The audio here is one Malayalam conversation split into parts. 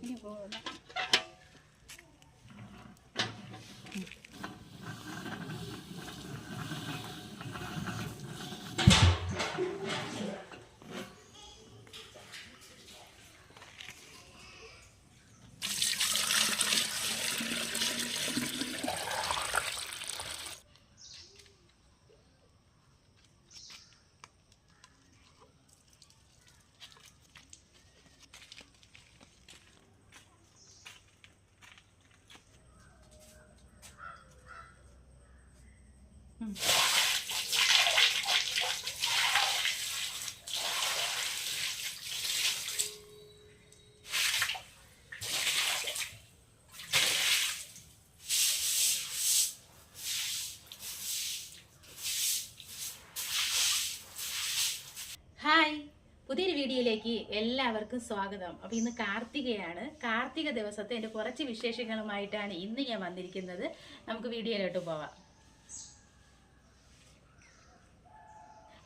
给你不波 വീഡിയോയിലേക്ക് എല്ലാവർക്കും സ്വാഗതം. അപ്പോൾ ഇന്ന് കാർത്തികയാണ്. കാർത്തിക ദിവസത്തെ എന്റെ കുറച്ച് വിശേഷങ്ങളുമായിട്ടാണ് ഇന്ന് ഞാൻ വന്നിരിക്കുന്നത്. നമുക്ക് വീഡിയോയിലോട്ട് പോവാം.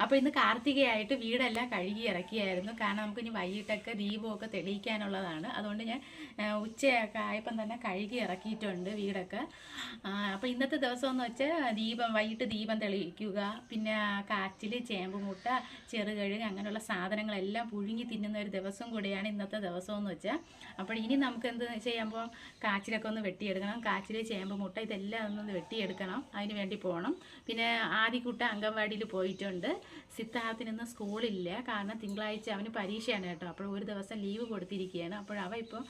അപ്പോൾ ഇന്ന് കാർത്തികയായിട്ട് വീടെല്ലാം കഴുകി ഇറക്കിയായിരുന്നു. കാരണം നമുക്ക് ഇനി വൈകിട്ടൊക്കെ ദീപമൊക്കെ തെളിയിക്കാനുള്ളതാണ്. അതുകൊണ്ട് ഞാൻ ഉച്ചയൊക്കെ ആയപ്പം തന്നെ കഴുകി ഇറക്കിയിട്ടുണ്ട് വീടൊക്കെ. അപ്പോൾ ഇന്നത്തെ ദിവസം എന്ന് വെച്ചാൽ ദീപം വൈകിട്ട് ദീപം തെളിയിക്കുക പിന്നെ കാച്ചിൽ ചേമ്പ് മുട്ട ചെറുകഴുക് അങ്ങനെയുള്ള സാധനങ്ങളെല്ലാം പുഴുങ്ങി തിന്നുന്ന ഒരു ദിവസം കൂടിയാണ് ഇന്നത്തെ ദിവസം എന്ന് വെച്ചാൽ അപ്പോൾ ഇനി നമുക്ക് എന്ത് ചെയ്യുമ്പോൾ കാച്ചിലൊക്കെ ഒന്ന് വെട്ടിയെടുക്കണം. കാച്ചിൽ ചേമ്പ് മുട്ട ഇതെല്ലാം ഒന്ന് വെട്ടിയെടുക്കണം. അതിന് വേണ്ടി പോകണം പിന്നെ ആദ്യക്കൂട്ട അംഗൻവാടിയിൽ പോയിട്ടുണ്ട്. സിദ്ധാർത്ഥിന് ഇന്ന് സ്കൂളില്ല. കാരണം തിങ്കളാഴ്ച അവന് പരീക്ഷയാണ് കേട്ടോ. അപ്പോൾ ഒരു ദിവസം ലീവ് കൊടുത്തിരിക്കുകയാണ്. അപ്പോൾ അവ ഇപ്പോൾ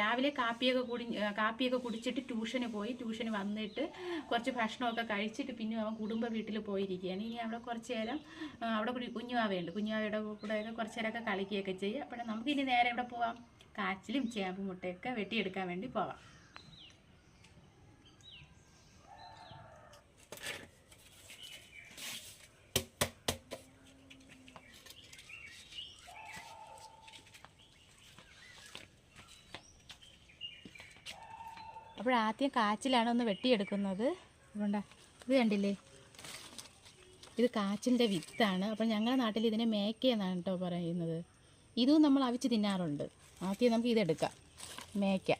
രാവിലെ കാപ്പിയൊക്കെ കുടി കാപ്പിയൊക്കെ കുടിച്ചിട്ട് ട്യൂഷന് പോയി. ട്യൂഷന് വന്നിട്ട് കുറച്ച് ഭക്ഷണമൊക്കെ കഴിച്ചിട്ട് പിന്നെ അവൻ കുടുംബ വീട്ടിൽ പോയിരിക്കുകയാണ്. ഇനി അവിടെ കുറച്ച് നേരം അവിടെ കുഞ്ഞുവാവയുണ്ട് കുഞ്ഞുവാവയുടെ കൂടെ കുറച്ച് നേരമൊക്കെ കളിക്കുകയൊക്കെ ചെയ്യും. അപ്പോൾ നമുക്കിനി നേരെ ഇവിടെ പോവാം. കാച്ചിലും ചേമ്പ് മുട്ടയൊക്കെ വെട്ടിയെടുക്കാൻ വേണ്ടി പോവാം. അപ്പോൾ ആദ്യം കാച്ചിലാണ് ഒന്ന് വെട്ടിയെടുക്കുന്നത്. അതുകൊണ്ടാ ഇത് കണ്ടില്ലേ? ഇത് കാച്ചിലിന്റെ വിത്താണ്. അപ്പോൾ ഞങ്ങളുടെ നാട്ടിൽ ഇതിനെ മേക്ക എന്നാണ് കേട്ടോ പറയുന്നത്. ഇതും നമ്മൾ അവിച്ച് തിന്നാറുണ്ട്. ആദ്യം നമുക്ക് ഇതെടുക്കാം. മേക്ക.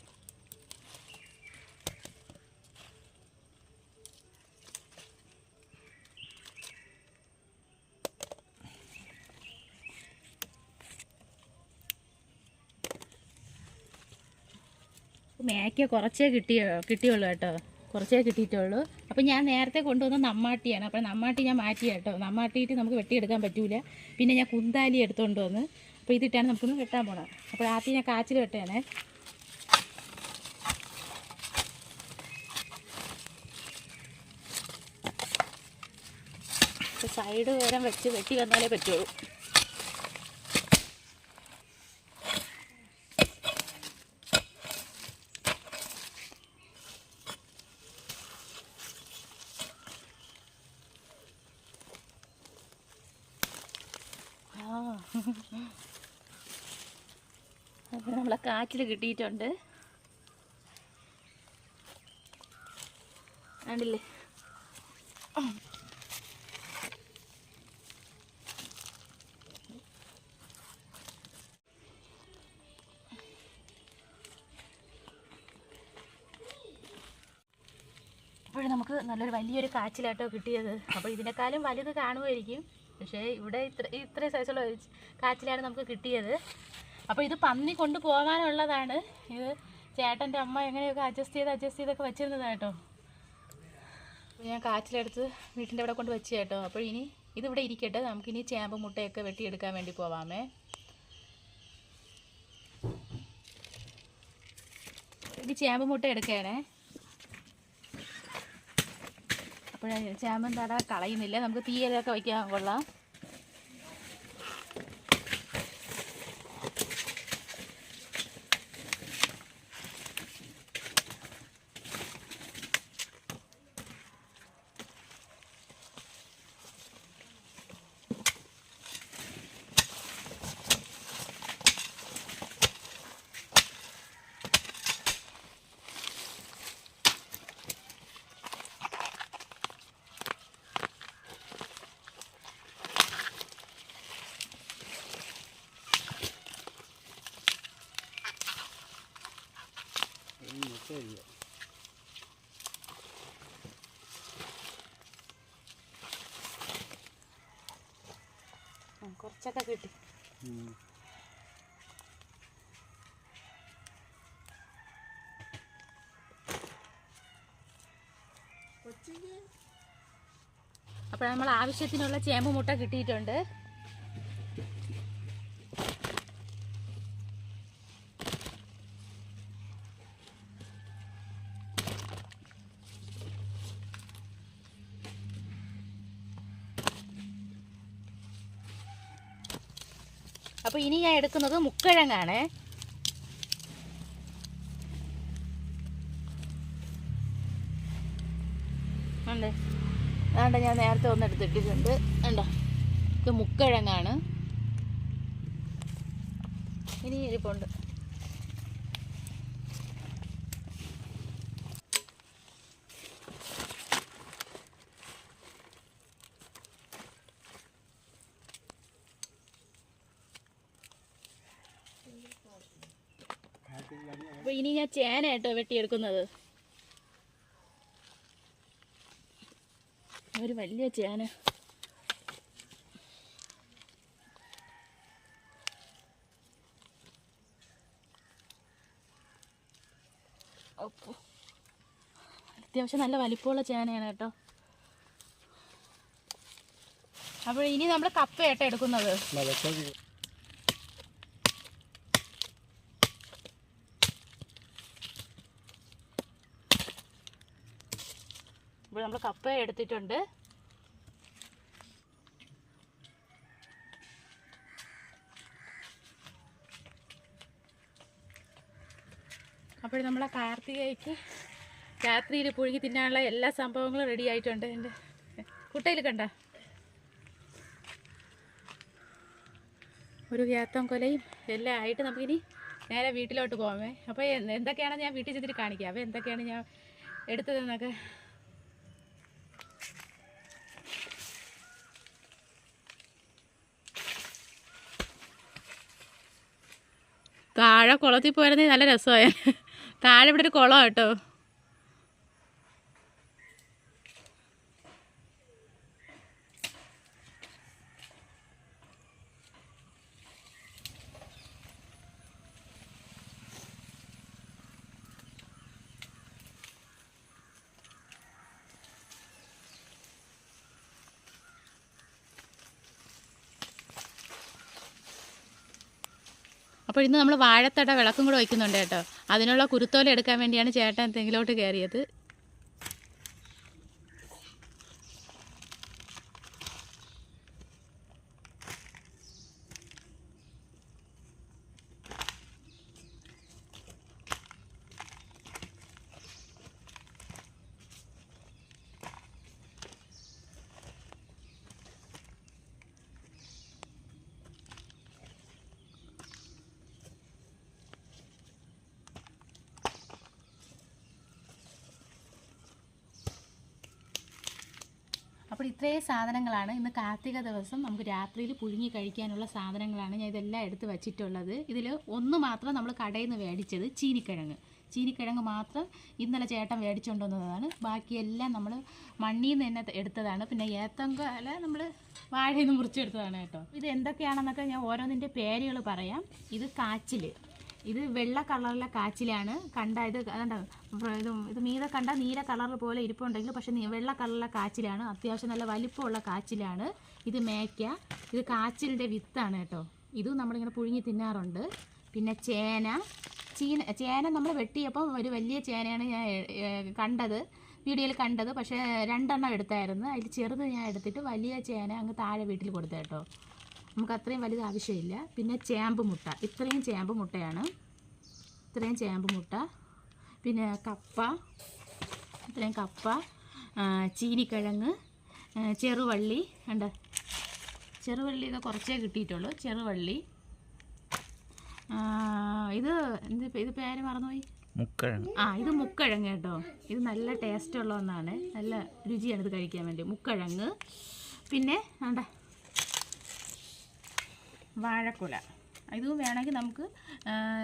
മേക്ക കുറച്ചേ കിട്ടിയ കിട്ടിയുള്ളൂ കേട്ടോ. കുറച്ചേ കിട്ടിയിട്ടുള്ളൂ. അപ്പോൾ ഞാൻ നേരത്തെ കൊണ്ടുവന്ന നമ്മാട്ടിയാണ്. അപ്പോൾ നമ്മാട്ടി ഞാൻ മാറ്റി കേട്ടോ. നമ്മാട്ടിയിട്ട് നമുക്ക് വെട്ടിയെടുക്കാൻ പറ്റൂല. പിന്നെ ഞാൻ കുന്താലി എടുത്തുകൊണ്ട് വന്ന് അപ്പോൾ ഇതിട്ടാണ് നമുക്കൊന്ന് വെട്ടാൻ പോകണം അപ്പോൾ ആദ്യം ഞാൻ കാച്ചിൽ വെട്ടണേ. സൈഡ് വരെ വെച്ച് വെട്ടി വന്നാലേ പറ്റുള്ളൂ ആ അപ്പോൾ നമ്മളെ കാച്ചിൽ കിട്ടിയിട്ടുണ്ട്. കണ്ടില്ലേ? ഇപ്പോഴും നമുക്ക് നല്ലൊരു വലിയൊരു കാച്ചിലാട്ടോ കിട്ടിയത്. അപ്പോൾ ഇതിനേക്കാളും വലുത് കാണുമായിരിക്കും. പക്ഷേ ഇവിടെ ഇത്ര ഇത്രയും സൈസുള്ള കാച്ചിലാണ് നമുക്ക് കിട്ടിയത്. അപ്പോൾ ഇത് പന്നി കൊണ്ടുപോകാനുള്ളതാണ്. ഇത് ചേട്ടന്റെ അമ്മ എങ്ങനെയൊക്കെ അഡ്ജസ്റ്റ് ചെയ്ത് അഡ്ജസ്റ്റ് ചെയ്തൊക്കെ വെച്ചിരുന്നത് കേട്ടോ. ഞാൻ കാച്ചിലെടുത്ത് വീട്ടിന്റെ അവിടെ കൊണ്ട് വെച്ച് കേട്ടോ. അപ്പോൾ ഇനി ഇതിവിടെ ഇരിക്കട്ടെ. നമുക്കിനി ചേമ്പ് മുട്ടയൊക്കെ വെട്ടിയെടുക്കാൻ വേണ്ടി പോവാമേ. ഇനി ചേമ്പ് മുട്ട എടുക്കണേ അപ്പോൾ ചേമ്പ് തട കളയുന്നില്ല. നമുക്ക് തീയലൊക്കെ വയ്ക്കാൻ കൊള്ളാം. ചക്ക കിട്ടി. അപ്പോൾ നമ്മൾ ആവശ്യത്തിനുള്ള ചേമ്പ് മുട്ട കിട്ടിയിട്ടുണ്ട്. ഇനി ഞാൻ എടുക്കുന്നത് മുക്കഴങ്ങാണ്. ഉണ്ട് ഞാൻ നേരത്തെ ഒന്ന് എടുത്തിട്ടിട്ടുണ്ട്. ഉണ്ടോ ഇത് മുക്കഴങ്ങാണ്. ഇനി ഇരിപ്പുണ്ട് അപ്പൊ ഇനി ഞാൻ ചേന കേട്ടോ വെട്ടിയെടുക്കുന്നത്. ഒരു വലിയ ചേന. അപ്പോ അത്യാവശ്യം നല്ല വലിപ്പമുള്ള ചേനയാണ് കേട്ടോ. അപ്പോൾ ഇനി നമ്മൾ കപ്പ കേട്ടോ എടുക്കുന്നത് നമ്മൾ കപ്പ എടുത്തിട്ടുണ്ട്. അപ്പോൾ നമ്മളെ കാർത്തികയ്ക്ക് രാത്രിയിൽ പുഴുങ്ങി തിന്നാനുള്ള എല്ലാ സംഭവങ്ങളും റെഡി ആയിട്ടുണ്ട്. എന്റെ കുട്ടയിൽ കണ്ട? ഒരു ഗ്യാത്തം കൊലയും എല്ലാം ആയിട്ട് നമുക്കിനി നേരെ വീട്ടിലോട്ട് പോകാമേ അപ്പോൾ എന്തൊക്കെയാണ് ഞാൻ വീട്ടിൽ ചെന്നിട്ട് കാണിക്കാം. അപ്പോൾ എന്തൊക്കെയാണ് ഞാൻ എടുത്തതെന്നൊക്കെ താഴെ കുളത്തിൽ പോയിരുന്നെങ്കിൽ നല്ല രസമായ താഴെ ഇവിടെ ഒരു കുളം കേട്ടോ. അപ്പോൾ ഇന്ന് നമ്മൾ വാഴത്തട വിളക്കും കൂടെ വയ്ക്കുന്നുണ്ട് കേട്ടോ. അതിനുള്ള കുരുത്തോല എടുക്കാൻ വേണ്ടിയാണ് ചേട്ടൻ തെങ്ങിലോട്ട് കയറിയത്. അപ്പോൾ ഇത്രയും സാധനങ്ങളാണ് ഇന്ന് കാർത്തിക ദിവസം നമുക്ക് രാത്രിയിൽ പുഴുങ്ങി കഴിക്കാനുള്ള സാധനങ്ങളാണ് ഞാൻ ഇതെല്ലാം എടുത്ത് വച്ചിട്ടുള്ളത്. ഇതിൽ ഒന്ന് മാത്രം നമ്മൾ കടയിൽ നിന്ന് മേടിച്ചത് ചീനിക്കിഴങ്ങ്. ചീനിക്കിഴങ്ങ് മാത്രം ഇന്നലെ ചേട്ടൻ മേടിച്ചുകൊണ്ട് വന്നതാണ് ബാക്കിയെല്ലാം നമ്മൾ മണ്ണിൽ നിന്ന് തന്നെ എടുത്തതാണ്. പിന്നെ ഏത്തങ്കാല നമ്മൾ വാഴയിൽ നിന്ന് മുറിച്ചെടുത്തതാണ് കേട്ടോ. ഇത് എന്തൊക്കെയാണെന്നൊക്കെ ഞാൻ ഓരോന്നിന്റെ പേരുകൾ പറയാം. ഇത് കാച്ചിൽ ഇത് വെള്ള കളറിലെ കാച്ചിലാണ്. കണ്ട ഇത് കണ്ട? ഇത് ഇത് മീത കണ്ട നീല കളർ പോലെ ഇരിപ്പുണ്ടെങ്കിൽ പക്ഷേ വെള്ള കളറിലെ കാച്ചിലാണ്. അത്യാവശ്യം നല്ല വലിപ്പമുള്ള കാച്ചിലാണ്. ഇത് മേക്ക ഇത് കാച്ചിലിന്റെ വിത്താണ് കേട്ടോ. ഇതും നമ്മളിങ്ങനെ പുഴുങ്ങി തിന്നാറുണ്ട്. പിന്നെ ചേന. ചീന ചേന നമ്മൾ വെട്ടിയപ്പോൾ ഒരു വലിയ ചേനയാണ് ഞാൻ കണ്ടത്. വീഡിയോയിൽ കണ്ടത്. പക്ഷേ രണ്ടെണ്ണം എടുത്തായിരുന്നു. അതിൽ ചെറുത് ഞാൻ എടുത്തിട്ട് വലിയ ചേന അങ്ങ് താഴെ വീട്ടിൽ കൊടുത്തു കേട്ടോ. നമുക്ക് അത്രയും വലുത് ആവശ്യമില്ല. പിന്നെ ചേമ്പ് മുട്ട. ഇത്രയും ചേമ്പ് മുട്ടയാണ്. ഇത്രയും ചേമ്പ് മുട്ട. പിന്നെ കപ്പ. ഇത്രയും കപ്പ. ചീനിക്കിഴങ്ങ്. ചെറുവള്ളി. ഉണ്ട് ചെറുവള്ളി ഇത് കുറച്ചേ കിട്ടിയിട്ടുള്ളൂ. ചെറുവള്ളി. ഇത് എന്ത് ഇത് പേര് മറന്നുപോയി? മുക്കഴങ്ങ്. ആ ഇത് മുക്കഴങ്ങ് കേട്ടോ. ഇത് നല്ല ടേസ്റ്റ് ഉള്ള ഒന്നാണ്. നല്ല രുചിയാണ് ഇത് കഴിക്കാൻ വേണ്ടി. മുക്കഴങ്ങ്. പിന്നെ വേണ്ട വാഴക്കുല. ഇതും വേണമെങ്കിൽ നമുക്ക്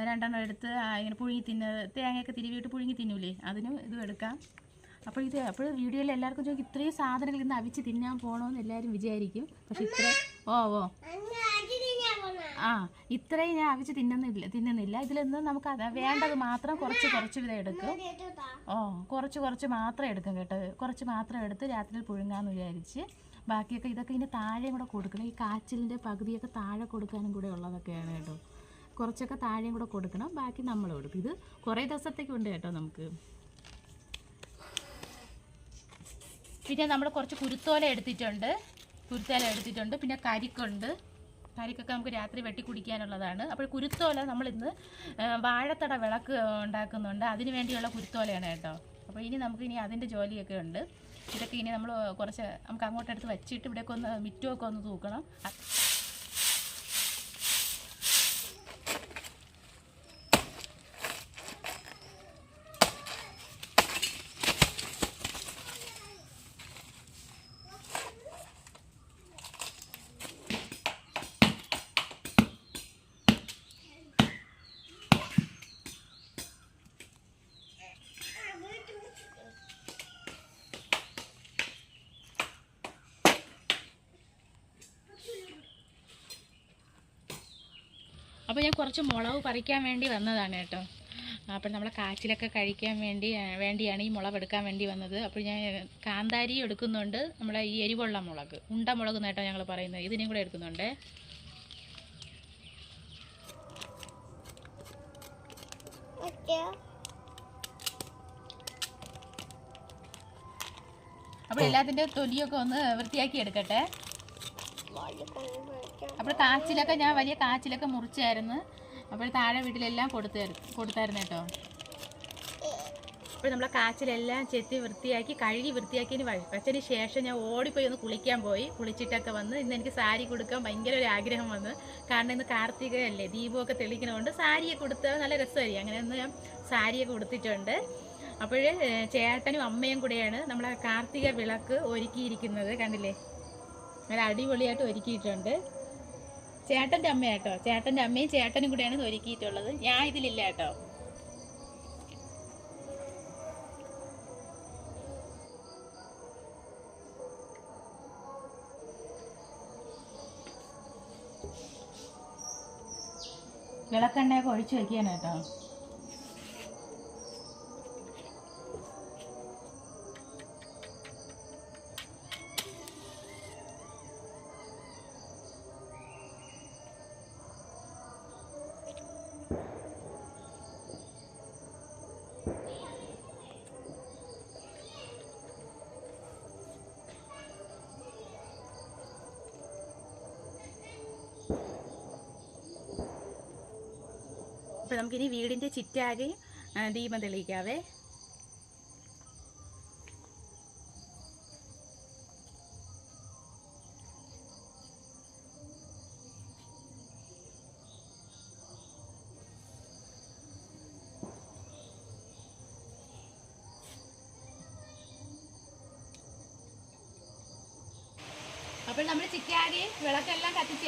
രണ്ടെണ്ണം എടുത്ത് ഇങ്ങനെ പുഴുങ്ങി തിന്ന തേങ്ങയൊക്കെ തിരുവിയിട്ട് പുഴുങ്ങി തിന്നൂലേ? അതിനും ഇതും എടുക്കാം. അപ്പോൾ ഇത് അപ്പോൾ വീഡിയോയിൽ എല്ലാവർക്കും ചോദിക്കും ഇത്രയും സാധനങ്ങൾ ഇന്ന് അവിച്ച് തിന്നാൻ പോകണമെന്ന് എല്ലാവരും വിചാരിക്കും. പക്ഷെ ഇത്ര ഓ ഓ. ആ ഇത്രയും ഞാൻ അവിച്ച് തിന്നുന്നില്ല തിന്നുന്നില്ല. ഇതിൽ നിന്ന് നമുക്ക് അത് വേണ്ടത് മാത്രം കുറച്ച് കുറച്ച് വിധം എടുക്കും. ഓ കുറച്ച് കുറച്ച് മാത്രം എടുക്കും കേട്ടോ. കുറച്ച് മാത്രം എടുത്ത് രാത്രിയിൽ പുഴുങ്ങാന്ന് വിചാരിച്ച്. ബാക്കിയൊക്കെ ഇതൊക്കെ ഇതിന്റെ താഴെയും കൂടെ കൊടുക്കണം. ഈ കാച്ചിലിന്റെ പകുതിയൊക്കെ താഴെ കൊടുക്കാനും കൂടെ ഉള്ളതൊക്കെയാണ് കേട്ടോ. കുറച്ചൊക്കെ താഴെയും കൂടെ കൊടുക്കണം. ബാക്കി നമ്മൾ കൊടുക്കും. ഇത് കുറേ ദിവസത്തേക്കുണ്ട് കേട്ടോ നമുക്ക്. പിന്നെ നമ്മൾ കുറച്ച് കുരുത്തോല എടുത്തിട്ടുണ്ട്. കുരുത്തോല എടുത്തിട്ടുണ്ട്. പിന്നെ കരിക്കുണ്ട്. കരിക്കൊക്കെ നമുക്ക് രാത്രി വെട്ടി കുടിക്കാനുള്ളതാണ്. അപ്പോൾ കുരുത്തോല നമ്മളിന്ന് വാഴത്തട വിളക്ക് ഉണ്ടാക്കുന്നുണ്ട്. അതിന് വേണ്ടിയുള്ള കുരുത്തോലയാണ് കേട്ടോ. അപ്പോൾ ഇനി നമുക്ക് ഇനി അതിന്റെ ജോലിയൊക്കെ ഉണ്ട്. ഇതൊക്കെ ഇനി നമ്മൾ കുറച്ച് നമുക്ക് അങ്ങോട്ടെടുത്ത് വെച്ചിട്ട് ഇവിടെയൊക്കെ ഒന്ന് മിറ്റുമൊക്കെ ഒന്ന് തൂക്കണം. അപ്പോൾ ഞാൻ കുറച്ച് മുളക് പറിക്കാൻ വേണ്ടി വന്നതാണ് കേട്ടോ. അപ്പോൾ നമ്മളെ കാച്ചിലൊക്കെ കഴിക്കാൻ വേണ്ടി വേണ്ടിയാണ് ഈ മുളക് എടുക്കാൻ വേണ്ടി വന്നത്. അപ്പോൾ ഞാൻ കാന്താരി എടുക്കുന്നുണ്ട്. നമ്മളെ ഈ എരിവുള്ള മുളക് ഉണ്ട മുളക് നേട്ടോ ഞങ്ങൾ പറയുന്നത്. ഇതിനെയും കൂടെ എടുക്കുന്നുണ്ട്. അപ്പോൾ എല്ലാത്തിന്റെ തൊലിയൊക്കെ ഒന്ന് വൃത്തിയാക്കി എടുക്കട്ടെ. അപ്പോൾ കാച്ചിലൊക്കെ ഞാൻ വലിയ കാച്ചിലൊക്കെ മുറിച്ചായിരുന്നു. അപ്പോൾ താഴെ വീട്ടിലെല്ലാം കൊടുത്തായിരുന്നു കൊടുത്തായിരുന്നു കേട്ടോ. അപ്പോൾ നമ്മളെ കാച്ചിലെല്ലാം ചെത്തി വൃത്തിയാക്കി കഴുകി വൃത്തിയാക്കിയതിന് വച്ചതിന് ശേഷം ഞാൻ ഓടിപ്പോയി ഒന്ന് കുളിക്കാൻ പോയി. കുളിച്ചിട്ടൊക്കെ വന്ന് ഇന്ന് എനിക്ക് സാരി കൊടുക്കാൻ ഭയങ്കര ഒരു ആഗ്രഹം വന്ന്. കാരണം ഇന്ന് കാർത്തികയല്ലേ ദീപമൊക്കെ തെളിയിക്കുന്നതുകൊണ്ട് സാരിയൊക്കെ കൊടുത്താൽ നല്ല രസമായി അങ്ങനെ ഒന്ന് ഞാൻ സാരിയൊക്കെ കൊടുത്തിട്ടുണ്ട് അപ്പോൾ ചേട്ടനും അമ്മയും കൂടെയാണ് നമ്മളെ കാർത്തിക വിളക്ക് ഒരുക്കിയിരിക്കുന്നത്. കണ്ടില്ലേ? നല്ല അടിപൊളിയായിട്ട് ഒരുക്കിയിട്ടുണ്ട്. ചേട്ടന്റെ അമ്മ കേട്ടോ ചേട്ടന്റെ അമ്മയും ചേട്ടനും കൂടെയാണ് ഒരുക്കിയിട്ടുള്ളത്. ഞാൻ ഇതിലില്ല കേട്ടോ. വിളക്കെണ്ണയൊക്കെ ഒഴിച്ചു കേട്ടോ. അപ്പോൾ നമുക്കിനി വീടിന്റെ ചിറ്റാകെ ദീപം തെളിയിക്കാവേ. അപ്പോൾ നമ്മൾ ചിക്കാകെ വിളക്കെല്ലാം കത്തിച്ച്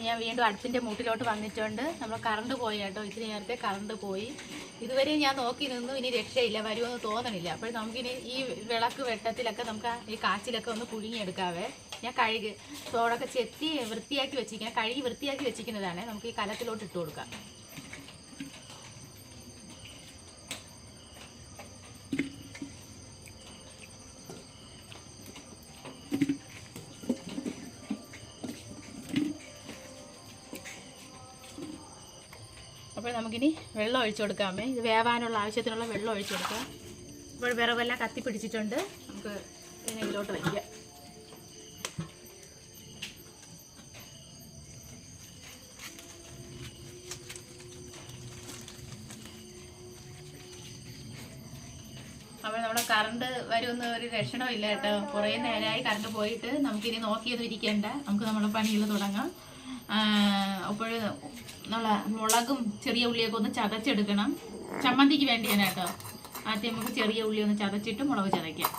അപ്പോൾ ഞാൻ വീണ്ടും അടുപ്പിന്റെ മൂട്ടിലോട്ട് വന്നിട്ടുണ്ട്. നമ്മൾ കറണ്ട് പോയി കേട്ടോ. ഇത്തിരി നേരത്തെ കറണ്ട് പോയി. ഇതുവരെ ഞാൻ നോക്കി നിന്നു. ഇനി രക്ഷയില്ല. വരുമെന്ന് തോന്നണില്ല. അപ്പോൾ നമുക്കിനി ഈ വിളക്ക് വെട്ടത്തിലൊക്കെ നമുക്ക് ഈ കാച്ചിലൊക്കെ ഒന്ന് പുഴുങ്ങിയെടുക്കാവേ. ഞാൻ കഴുകി തോടൊക്കെ ചെത്തി വൃത്തിയാക്കി വെച്ചിരിക്കുക കഴുകി വൃത്തിയാക്കി വെച്ചിരിക്കുന്നതാണ്. നമുക്ക് ഈ കലത്തിലോട്ട് ഇട്ട് കൊടുക്കാം. നമുക്കിനി വെള്ളം ഒഴിച്ചു കൊടുക്കാമേ ഇത് വേവാനുള്ള ആവശ്യത്തിനുള്ള വെള്ളം ഒഴിച്ചു കൊടുക്കാം. ഇപ്പോൾ വിറവെല്ലാം കത്തി പിടിച്ചിട്ടുണ്ട്. നമുക്ക് ഇതിനെ ഇതിലോട്ട് വയ്ക്കാം. അപ്പോൾ നമ്മുടെ കറണ്ട് വരുമെന്ന് ഒരു ലക്ഷണവും ഇല്ല കേട്ടോ. കുറേ നേരമായി കറണ്ട് പോയിട്ട് നമുക്കിനി നോക്കിയത് ഇരിക്കേണ്ട. നമുക്ക് നമ്മുടെ പണിയിൽ തുടങ്ങാം. അപ്പോൾ നമ്മൾ മുളകും ചെറിയ ഉള്ളിയൊക്കെ ഒന്ന് ചതച്ചെടുക്കണം. ചമ്മന്തിക്ക് വേണ്ടിയാണ് കേട്ടോ. ആദ്യം നമുക്ക് ചെറിയ ഉള്ളി ഒന്ന് ചതച്ചിട്ട് മുളക് ചതയ്ക്കാം.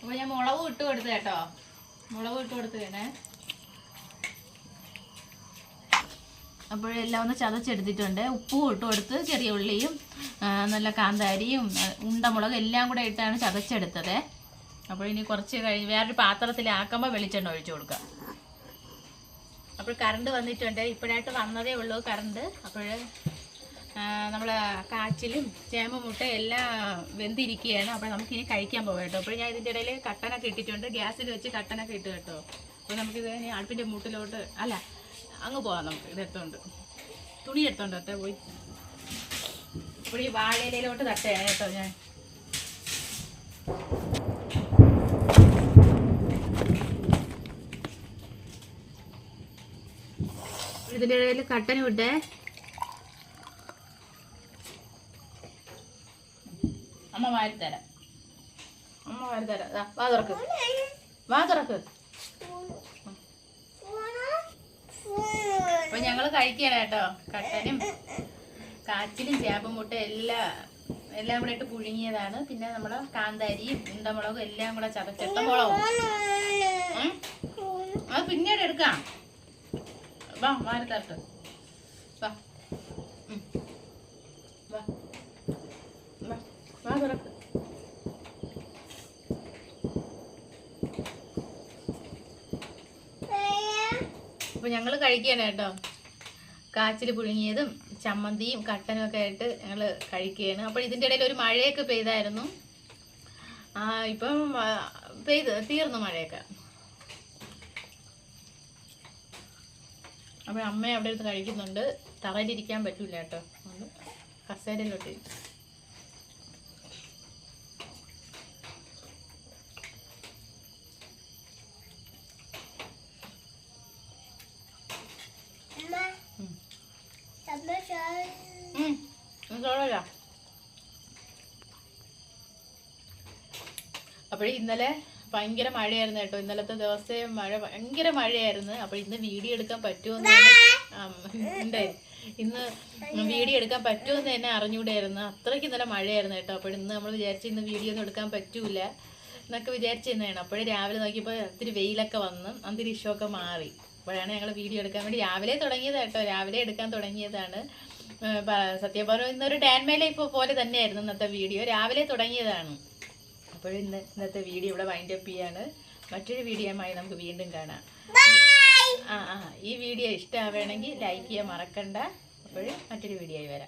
അപ്പൊ ഞാൻ മുളക് ഇട്ട് കൊടുത്തു കേട്ടോ. മുളക് ഇട്ട് കൊടുത്തു വേണേ. അപ്പോഴെല്ലാം ഒന്ന് ചതച്ചെടുത്തിട്ടുണ്ട്. ഉപ്പും ഇട്ട് കൊടുത്ത് ചെറിയ ഉള്ളിയും നല്ല കാന്താരിയും ഉണ്ടമുളകും എല്ലാം കൂടെ ഇട്ടാണ് ചതച്ചെടുത്തത്. അപ്പോൾ ഇനി കുറച്ച് കഴിഞ്ഞ് വേറൊരു പാത്രത്തിലാക്കുമ്പോൾ വെളിച്ചെണ്ണ ഒഴിച്ചു കൊടുക്കുക. അപ്പോൾ കറണ്ട് വന്നിട്ടുണ്ട്. ഇപ്പോഴായിട്ട് വന്നതേ ഉള്ളൂ കറണ്ട്. അപ്പോൾ നമ്മൾ കാച്ചിലും ചേമ്പ് മുട്ട എല്ലാം വെന്തിരിക്കുകയാണ്. അപ്പോൾ നമുക്കിനി കഴിക്കാൻ പോകാം കേട്ടോ. അപ്പോൾ ഞാൻ ഇതിന്റെ ഇടയിൽ കട്ടനൊക്കെ ഇട്ടിട്ടുണ്ട്. ഗ്യാസിൽ വെച്ച് കട്ടനൊക്കെ ഇട്ട് കേട്ടോ. അപ്പോൾ നമുക്കിത് അടുപ്പിന്റെ മൂട്ടിലോട്ട് അല്ല അങ്ങ് പോവാം നമുക്ക്. ഇതെടുത്തോണ്ട് തുണി എടുത്തോണ്ട് അത്ത പോയി. ഇവിടെ ഈ വാഴയിലോട്ട് തട്ടയാണ് കേട്ടോ ഞാൻ. ഇതിന്റെ ഇടയിൽ കട്ടൻ വിട്ടേ അമ്മ വാരി തരാം. അമ്മ വാരി തരാം. വാ തുറക്ക്. വാ തുറക്ക്. അപ്പൊ ഞങ്ങൾ കഴിക്കണം കേട്ടോ. കട്ടനും കാച്ചിലും ചേമ്പും മുട്ട എല്ലാം എല്ലാം കൂടെ ഇട്ട് പുഴുങ്ങിയതാണ്. പിന്നെ നമ്മൾ കാന്താരിയും ഉണ്ടമുളകും എല്ലാം കൂടെ ചതച്ചിട്ട മുളകും. അത് പിന്നീട് എടുക്കാം. വാ. ഉം. വാ. വാ വാ തുറക്ക്. അപ്പൊ ഞങ്ങൾ കഴിക്കുകയാണ് കേട്ടോ. കാച്ചിൽ പുഴുങ്ങിയതും ചമ്മന്തിയും കട്ടനും ഒക്കെ ആയിട്ട് ഞങ്ങൾ കഴിക്കുകയാണ് അപ്പോൾ ഇതിന്റെ ഇടയിൽ ഒരു മഴയൊക്കെ പെയ്തായിരുന്നു. ഇപ്പം പെയ്ത് തീർന്നു മഴയൊക്കെ. അപ്പോൾ അമ്മ അവിടെ ഇരുന്ന് കഴിക്കുന്നുണ്ട്. തറയിലിരിക്കാൻ പറ്റൂല കേട്ടോ. കസേരയിലോട്ട് ഉം, ചോളമില്ല. അപ്പോൾ ഇന്നലെ ഭയങ്കര മഴയായിരുന്നു കേട്ടോ. ഇന്നലത്തെ ദിവസത്തെ മഴ ഭയങ്കര മഴയായിരുന്നു. അപ്പോൾ ഇന്ന് വീഡിയോ എടുക്കാൻ പറ്റുമെന്ന് തന്നെ ഇന്ന് വീഡിയോ എടുക്കാൻ പറ്റുമെന്ന് തന്നെ അറിഞ്ഞുകൂടായിരുന്നു അത്രയ്ക്ക് ഇന്നലെ മഴയായിരുന്നു കേട്ടോ. അപ്പോൾ ഇന്ന് നമ്മൾ വിചാരിച്ചു ഇന്ന് വീഡിയോ ഒന്നും എടുക്കാൻ പറ്റൂല എന്നൊക്കെ വിചാരിച്ചിരുന്നതാണ് അപ്പോഴേ രാവിലെ നോക്കിയപ്പോൾ ഒത്തിരി വെയിലൊക്കെ വന്ന് അന്തരീക്ഷമൊക്കെ മാറി. അപ്പോഴാണ് ഞങ്ങൾ വീഡിയോ എടുക്കാൻ വേണ്ടി രാവിലെ തുടങ്ങിയത് കേട്ടോ. രാവിലെ എടുക്കാൻ തുടങ്ങിയതാണ്. സത്യം പറഞ്ഞു ഇന്നൊരു ഡാൻമേ ലൈഫ് പോലെ തന്നെയായിരുന്നു ഇന്നത്തെ വീഡിയോ രാവിലെ തുടങ്ങിയതാണ്. അപ്പോൾ ഇന്ന് ഇന്നത്തെ വീഡിയോ ഇവിടെ വൈൻഡ് അപ്പ് ചെയ്യാണ്. മറ്റൊരു വീഡിയോയുമായി നമുക്ക് വീണ്ടും കാണാം. ആ ആ ഈ വീഡിയോ ഇഷ്ടമാവണമെങ്കിൽ ലൈക്ക് ചെയ്യാൻ മറക്കണ്ട. അപ്പോഴും മറ്റൊരു വീഡിയോ ആയി വരാം.